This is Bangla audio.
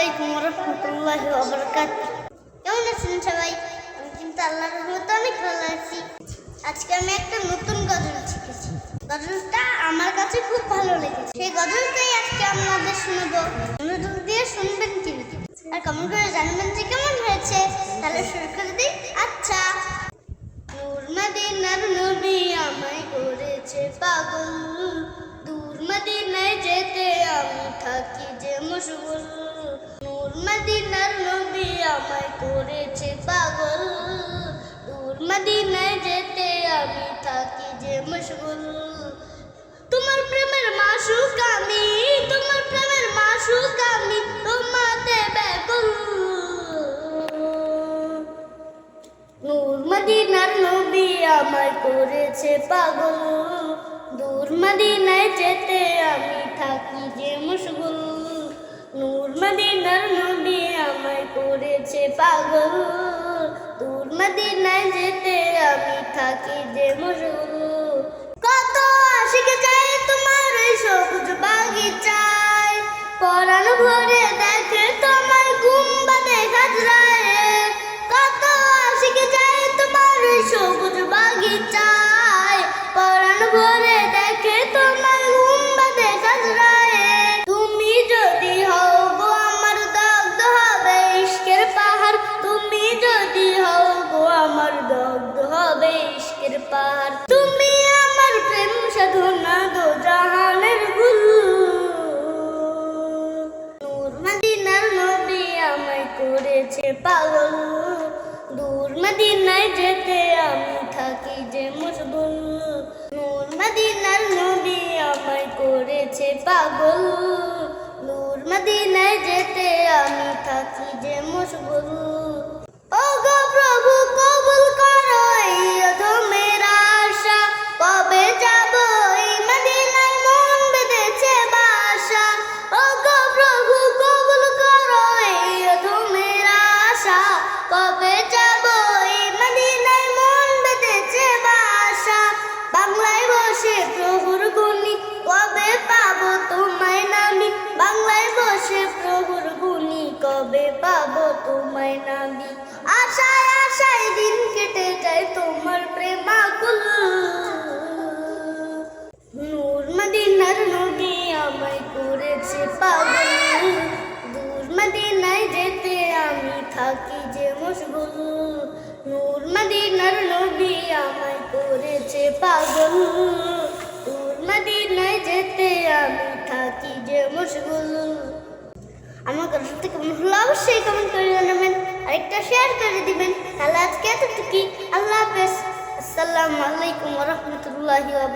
আলাইকুম রহমতুল্লাহ ওবরকাত কেমন আছেন সবাই? আমি কিন্তু আল্লাহর রহমতে অনেক ভালো আছি। আজকে আমি একটা নতুন গজল শিখেছি। গজলটা আমার কাছে খুব ভালো লেগেছে। সেই গজলটাই আজকে আপনাদের শুনব। মনোযোগ দিয়ে শুনবেন কিন্তু। আর কমেন্ট করে জানবেন যে কেমন হয়েছে। তাহলে শুরু করে দিই। আচ্ছা। নূর মদিনার নবী আমায় করেছে পাগল। দূর মদিনায় যেতে আমি থাকি যে মশগুল। নূর মদিনার নবী আমায় করেছে পাগল। দূর মদিনায় যেতে আমি থাকি যে মশগুল। তোমার প্রেমের মাসুক আমি, তোমার প্রেমের মাসুক আমি, তোমাতে ব্যাকুল। নূর মদিনার নবী আমায় করেছে পাগল। দূর মদিনায় যেতে আমি থাকি যে মুশগুল। করেছে পাগল। দূর মদিনায় যেতে আমি থাকি যে মুশগুল কত আশিক যায় তোমার ওই সবুজ বাগিচায়। পরাণ ভরে দেখে তোমায় গুম্বাদে গাজরায় কত আশিক যায় তোমার ওই সবুজ বাগিচায়। পরাণ ভরে ইশকের পাহাড় তুমি আমার প্রেম সাধনা দো জাহানের গুল। নূর মদিনার নবী আমায় করেছে পাগল। দূর মদিনায় যেতে আমি থাকি যে মুশগুল। নূর মদিনার নবী আমায় করেছে পাগল। নূর মদিনায় যেতে আমি থাকি যে মুশগুল। ও গো প্রভু, কবুল কবে যাব? বাংলায় বসে প্রভুর গুণী, কবে পাবো তোমায় নামি? বাংলায় বসে প্রভুর গুণী, কবে পাবো তোমায় নামি? আশায় আশায় দিন কেটে যায়। থাকি যে মশগুল? নূর মদিনার নবী আমায় করেছে পাগল। মদিনায় যেতে আমি থাকি যে মশগুল। আমার গল্পটা কেমন হলো অবশ্যই কমেন্ট করে জানাবেন, আরেকটা শেয়ার করে দিবেন। তাহলে আজকে আল্লাহ হাফেজ। আসসালামু আলাইকুম রহমতুল্লাহি ওয়া